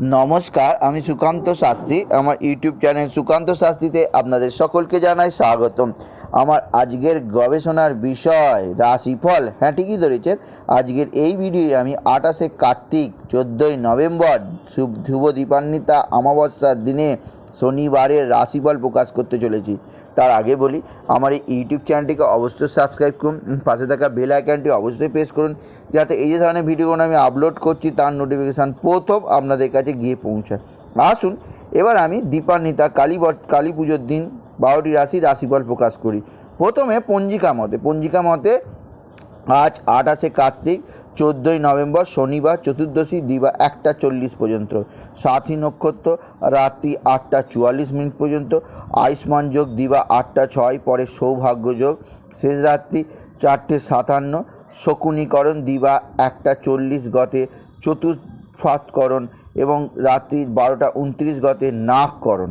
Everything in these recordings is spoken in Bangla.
নমস্কার, আমি সুকান্ত শাস্ত্রী। আমার ইউটিউব চ্যানেল সুকান্ত শাস্ত্রীতে আপনাদের সকলকে জানাই স্বাগতম। আমার আজকের গবেষণার বিষয় রাশিফল হ্যাঁ ঠিকই ধরেছেন। আজকের এই ভিডিওয়ে আমি আঠাশে কার্তিক, চোদ্দোই নভেম্বর, শুভ দীপান্বিতা অমাবস্যার দিনে শনিবারের রাশিফল প্রকাশ করতে চলেছি। তার আগে বলি, আমার এই ইউটিউব চ্যানেলটিকে অবশ্যই সাবস্ক্রাইব করুন পাশে থাকা বেল আইকনটি অবশ্যই প্রেস করুন, যাতে এই যে ধরনের ভিডিওগুলো আমি আপলোড করছি, তার নোটিফিকেশান প্রথম আপনাদের কাছে গিয়ে পৌঁছায়। আসুন, এবার আমি দীপান্বিতা কালী কালী পুজোর দিন বারোটি রাশি রাশিফল প্রকাশ করি। প্রথমে পঞ্জিকা মতে পঞ্জিকা মতে আজ আঠাশে কার্তিক চোদ্দোই নভেম্বর শনিবার চতুর্দশী, দিবা একটা চল্লিশ পর্যন্ত। সাথী নক্ষত্র, রাত্রি আটটা চুয়াল্লিশ মিনিট পর্যন্ত। আয়ুষ্মান যোগ, দিবা আটটা ছয়, পরে সৌভাগ্য যোগ। শেষ রাত্রি চারটে সাতান্ন। শকুনীকরণ, দিবা একটা চল্লিশ, গতে চতুর্ফাতকরণ এবং রাত্রি বারোটা উনত্রিশ, গতে নাককরণ।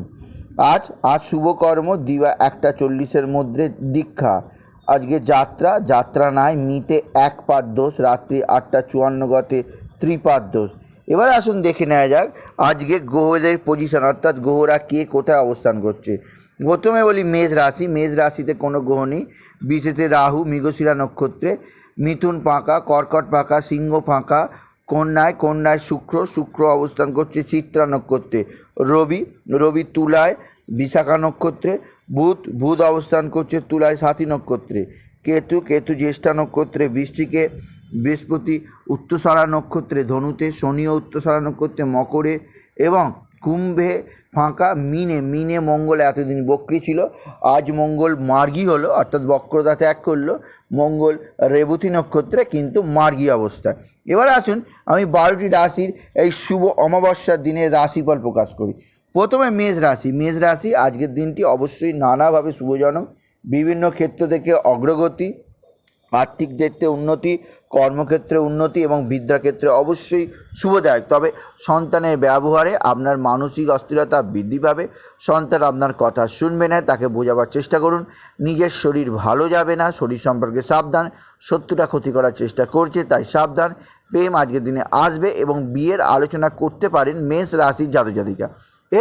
আজ আজ শুভকর্ম দিবা একটা চল্লিশের মধ্যে দীক্ষা। আজকে যাত্রা যাত্রা নাই মিতে এক পাদ দোষ, রাত্রি আটটা চুয়ান্ন গতে ত্রিপাদ দোষ। এবার আসুন দেখে নেওয়া যাক, আজকে গ্রহদের পজিশন অর্থাৎ গ্রহরা কে কোথায় অবস্থান করছে। প্রথমে বলি মেষ রাশি, মেষ রাশিতে কোনো গ্রহ নেই। বিশেষে রাহু, মৃগশিরা নক্ষত্রে, মিথুন ফাঁকা, কর্কট ফাঁকা, সিংহ ফাঁকা, কন্যায় কন্যায় শুক্র শুক্র অবস্থান করছে চিত্রা নক্ষত্রে। রবি রবি তুলায়, বিশাখা নক্ষত্রে বুধ বুধ অবস্থান করছে তুলায় সাথী নক্ষত্রে। কেতু কেতু জ্যেষ্ঠা নক্ষত্রে, বৃষ্টিকে বৃহস্পতি উত্তরসরা নক্ষত্রে, ধনুতে শনি ও উত্তরসরা নক্ষত্রে, মকরে এবং কুম্ভে ফাঁকা, মিনে মিনে মঙ্গল এতদিন বক্রি ছিল। আজ মঙ্গল মার্গী হলো, অর্থাৎ বক্রতা ত্যাগ করল। মঙ্গল রেবতী নক্ষত্রে কিন্তু মার্গী অবস্থায়। এবার আসুন, আমি বারোটি রাশির এই শুভ অমাবস্যার দিনে রাশিফল প্রকাশ করি। প্রথমে মেষ রাশি মেষ রাশি আজকের দিনটি অবশ্যই নানাভাবে শুভজনক। বিভিন্ন ক্ষেত্র থেকে অগ্রগতি, আর্থিক দিকতে উন্নতি, কর্মক্ষেত্রে উন্নতি এবং বিদ্যাক্ষেত্রে অবশ্যই শুভদায়ক। তবে সন্তানের ব্যবহারে আপনার মানসিক অস্থিরতা বৃদ্ধি পাবে। সন্তান আপনার কথা শুনবে না, তাকে বোঝাবার চেষ্টা করুন। নিজের শরীর ভালো যাবে না, শরীর সম্পর্কে সাবধান শত্রুটা ক্ষতি করার চেষ্টা করছে, তাই সাবধান। প্রেম আজকের দিনে আসবে এবং বিয়ের আলোচনা করতে পারেন মেষ রাশির জাতক জাতিকা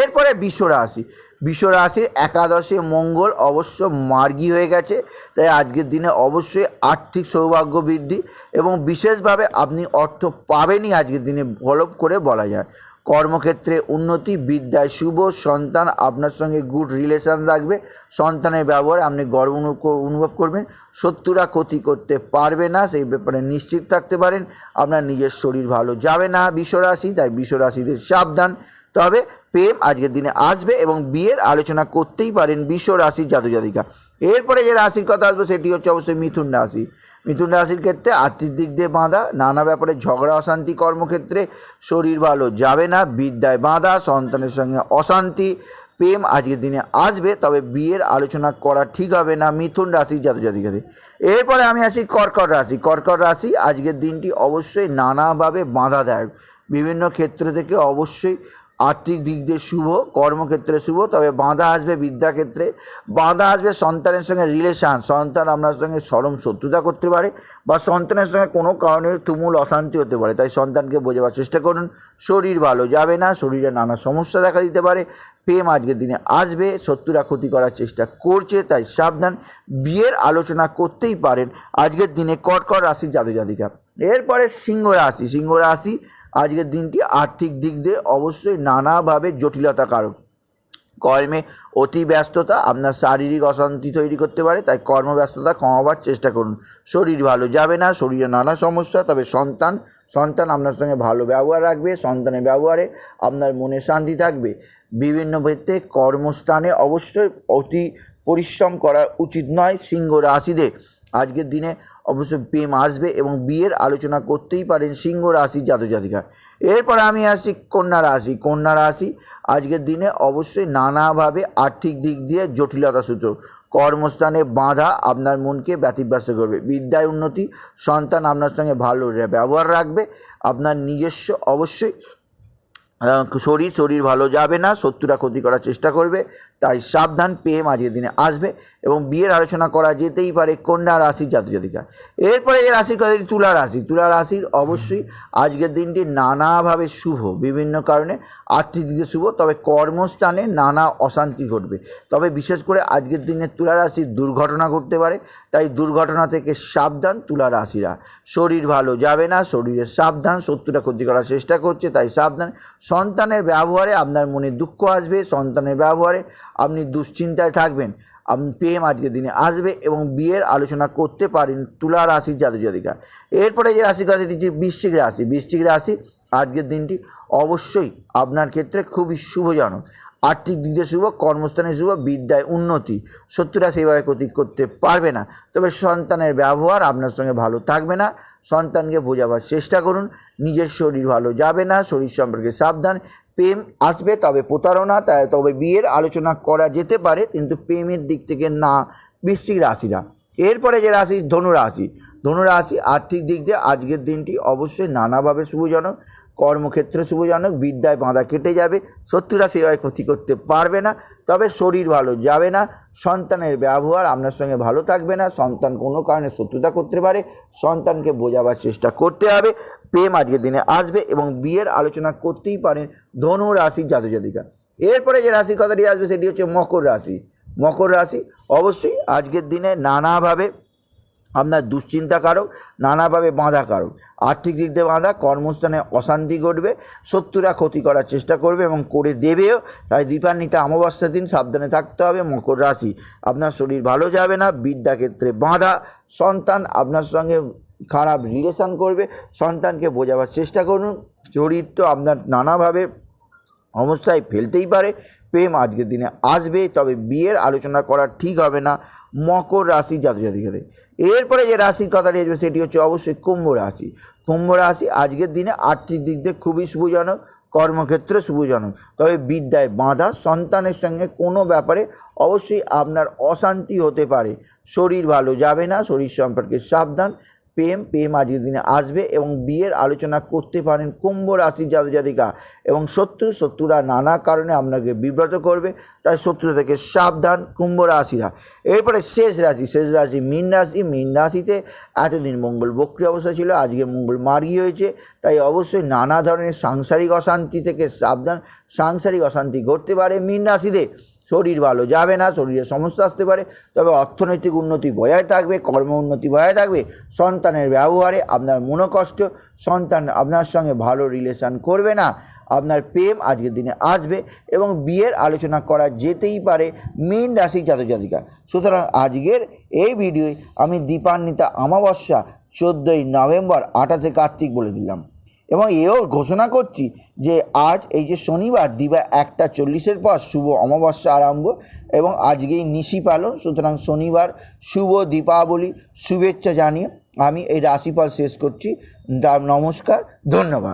এরপরে বিশ্ব রাশি। বিশ্ব রাশির একাদশে মঙ্গল অবশ্য মার্গী হয়ে গেছে, তাই আজকের দিনে অবশ্যই আর্থিক সৌভাগ্য বৃদ্ধি এবং বিশেষভাবে আপনি অর্থ পাবেনই আজকের দিনে গলপ করে বলা যায়। কর্মক্ষেত্রে উন্নতি, বিদ্যায় শুভ, সন্তান আপনার সঙ্গে গুড রিলেশন রাখবে, সন্তানের ব্যবহারে আপনি গর্ব অনুভব করবেন, শত্রুরা ক্ষতি করতে পারবে না, সেই ব্যাপারে নিশ্চিত থাকতে পারেন, আপনার নিজের শরীর ভালো যাবে না বিশ্বরাশি তাই বিশ্বরাশিদের সাবধান তবে প্রেম আজকের দিনে আসবে এবং বিয়ের আলোচনা করতেই পারেন বিশ্ব রাশির জাতক জাতিকা। এরপরে যে রাশির কথা আসবে সেটি হচ্ছে অবশ্যই মিথুন রাশি। মিথুন রাশির ক্ষেত্রে আর্থিক দিক দিয়ে বাঁধা, নানা ব্যাপারে ঝগড়া, অশান্তি, কর্মক্ষেত্রে শরীর ভালো যাবে না, বিদ্যায় বাঁধা, সন্তানের সঙ্গে অশান্তি, প্রেম আজকের দিনে আসবে, তবে বিয়ের আলোচনা করা ঠিক হবে না মিথুন রাশির জাতক এরপরে আমি আসি কর্কট রাশি। কর্কট রাশি আজকের দিনটি অবশ্যই নানাভাবে বাঁধা দেয় বিভিন্ন ক্ষেত্র থেকে অবশ্যই আর্থিক দিক দিয়ে শুভ, কর্মক্ষেত্রে শুভ, তবে বাঁধা আসবে বিদ্যাক্ষেত্রে। বাঁধা আসবে সন্তানের সঙ্গে রিলেশান সন্তান আপনার সঙ্গে চরম শত্রুতা করতে পারে বা সন্তানের সঙ্গে কোনো কারণে তুমুল অশান্তি হতে পারে। তাই সন্তানকে বোঝাবার চেষ্টা করুন, শরীর ভালো যাবে না, শরীরে নানা সমস্যা দেখা দিতে পারে, প্রেম আজকের দিনে আসবে, শত্রুরা ক্ষতি করার চেষ্টা করছে, তাই সাবধান, বিয়ের আলোচনা করতেই পারেন। আজকের দিনে কটকট রাশির জাতক জাতিকা এরপরে সিংহ রাশি সিংহ রাশি আজকের দিনটি আর্থিক দিক দিয়ে অবশ্যই নানাভাবে জটিলতা কারক কর্মে অতি ব্যস্ততা, আপনার শারীরিক অশান্তি তৈরি করতে পারে, তাই কর্মব্যস্ততা কমাবার চেষ্টা করুন। শরীর ভালো যাবে না, শরীরে নানা সমস্যা, তবে সন্তান সন্তান আপনার সঙ্গে ভালো ব্যবহার রাখবে, সন্তানের ব্যবহারে আপনার মনে শান্তি থাকবে। বিভিন্ন ক্ষেত্রে কর্মস্থানে অবশ্যই অতি পরিশ্রম করা উচিত নয়, সিংহ রাশিদের। আজকের দিনে অবশ্যই প্রেম আসবে এবং বিয়ের আলোচনা করতেই পারেন সিংহ রাশির জাতক জাতিকা। এরপরে আমি আসি কন্যা রাশি। কন্যা রাশি আজকের দিনে অবশ্যই নানাভাবে আর্থিক দিক দিয়ে জটিলতা সূচক কর্মস্থানে বাঁধা আপনার মনকে ব্যতিব্যস্ত করবে। বিদ্যায় উন্নতি, সন্তান আপনার সঙ্গে ভালো ব্যবহার রাখবে। আপনার নিজস্ব অবশ্যই শরীর শরীর ভালো যাবে না, শত্রুরা ক্ষতি করার চেষ্টা করবে। তাই সাবধান পেয়ে আজকের দিনে আসবে এবং বিয়ের আলোচনা করা যেতেই পারে কন্যা রাশির জাতক জাতিকা এরপরে যে বলি, তুলা রাশি। তুলা রাশির অবশ্যই আজকের দিনটি নানাভাবে শুভ বিভিন্ন কারণে আর্থিক দিকে শুভ তবে কর্মস্থানে নানা অশান্তি ঘটবে। তবে বিশেষ করে আজকের দিনে তুলা রাশির দুর্ঘটনা ঘটতে পারে তাই দুর্ঘটনা থেকে সাবধান তুলা রাশিরা। শরীর ভালো যাবে না শরীরের সাবধান শত্রুরা ক্ষতি করার চেষ্টা করছে তাই সাবধান সন্তানের ব্যবহারে আপনার মনে দুঃখ আসবে সন্তানের ব্যবহারে আপনি দুশ্চিন্তায় থাকবেন। আপনি প্রেম আজকের দিনে আসবে এবং বিয়ের আলোচনা করতে পারেন তুলা রাশির জাতক জাতিকা এরপরে যে রাশি কথা দিচ্ছি, বৃশ্চিক রাশি। বৃশ্চিক রাশি আজকের দিনটি অবশ্যই আপনার ক্ষেত্রে খুবই শুভজনক। আর্থিক দিক দিয়ে শুভ, কর্মস্থানে শুভ, বিদ্যায় উন্নতি। শত্রুরা সেভাবে ক্ষতি করতে পারবে না। তবে সন্তানের ব্যবহার আপনার সঙ্গে ভালো থাকবে না। সন্তানকে বোঝাবার চেষ্টা করুন। নিজের শরীর ভালো যাবে না। শরীর সম্পর্কে সাবধান। প্রেম আসবে তবে প্রতারণা তাই তবে বিয়ের আলোচনা করা যেতে পারে, কিন্তু প্রেমের দিক থেকে না, বৃশ্চিক রাশিরা এরপরে যে রাশি ধনুরাশি ধনুরাশি আর্থিক দিক দিয়ে আজকের দিনটি অবশ্যই নানাভাবে শুভজনক, কর্মক্ষেত্রে শুভজনক, বিদ্যায় বাঁধা কেটে যাবে শত্রুরা সেভাবে ক্ষতি করতে পারবে না। তবে শরীর ভালো যাবে না। সন্তানের ব্যবহার আপনার সঙ্গে ভালো থাকবে না। সন্তান কোনো কারণে শত্রুতা করতে পারে। সন্তানকে বোঝাবার চেষ্টা করতে হবে। প্রেম আজকের দিনে আসবে এবং বিয়ের আলোচনা করতেই পারেন ধনু রাশির জাতক জাতিকা এরপরে যে রাশির কথাটি আসবে সেটি হচ্ছে মকর রাশি। মকর রাশি অবশ্যই আজকের দিনে নানাভাবে আপনার দুশ্চিন্তা কারক নানাভাবে বাঁধা কারক আর্থিক দিক দিয়ে বাঁধা, কর্মস্থানে অশান্তি ঘটবে, শত্রুরা ক্ষতি করার চেষ্টা করবে এবং করে দেবেও। তাই দীপান্বিতা অমাবস্যার দিন সাবধানে থাকতে হবে, মকর রাশি। আপনার শরীর ভালো যাবে না, বিদ্যাক্ষেত্রে বাঁধা। সন্তান আপনার সঙ্গে খারাপ রিলেশন করবে, সন্তানকে বোঝাবার চেষ্টা করুন। তো আপনার নানাভাবে অবস্থায় ফেলতেই পারে। প্রেম আজকের দিনে আসবে, তবে বিয়ের আলোচনা করা ঠিক হবে না মকর রাশি জাতক জাতিকাদের এরপরে যে রাশির কথাটি আসবে সেটি হচ্ছে অবশ্যই কুম্ভ রাশি। কুম্ভ রাশি আজকের দিনে আর্থিক দিক দিয়ে খুবই শুভজনক, কর্মক্ষেত্রে শুভজনক। তবে বিদ্যায় বাঁধা সন্তানের সঙ্গে কোনো ব্যাপারে অবশ্যই আপনার অশান্তি হতে পারে। শরীর ভালো যাবে না, শরীর সম্পর্কে সাবধান প্রেম প্রেম আজকের দিনে আসবে এবং বিয়ের আলোচনা করতে পারেন কুম্ভ রাশির জাতক জাতিকা এবং শত্রু, শত্রুরা নানা কারণে আপনাকে বিব্রত করবে, তাই শত্রু থেকে সাবধান কুম্ভ রাশিরা। এরপরে শেষ রাশি শেষ রাশি মীন রাশি, মীন রাশিতে এতদিন মঙ্গল বক্রি অবস্থা ছিল, আজকে মঙ্গল মার্গী হয়েছে, তাই অবশ্যই নানা ধরনের সাংসারিক অশান্তি থেকে সাবধান, সাংসারিক অশান্তি ঘটতে পারে মীন রাশিতে শরীর ভালো যাবে না, শরীরে সমস্যা আসতে পারে, তবে অর্থনৈতিক উন্নতি বজায় থাকবে, কর্ম উন্নতি বজায় থাকবে, সন্তানের ব্যবহারে আপনার মনোকষ্ট, সন্তান আপনার সঙ্গে ভালো রিলেশান করবে না, আপনার প্রেম আজকের দিনে আসবে এবং বিয়ের আলোচনা করা যেতেই পারে মীন রাশি জাতক জাতিকা সুতরাং আজকের এই ভিডিওয় আমি দীপান্বিতা অমাবস্যা চোদ্দোই নভেম্বর আঠাশে কার্তিক বলে দিলাম। এবং এও ঘোষণা করছি যে আজ এই যে শনিবার, দিবা একটা চল্লিশের পর শুভ অমাবস্যা আরম্ভ এবং আজকেই নিশি পালন। সুতরাং শনিবার শুভ দীপাবলি, শুভেচ্ছা জানিয়ে আমি এই রাশিফল শেষ করছি। নমস্কার, ধন্যবাদ।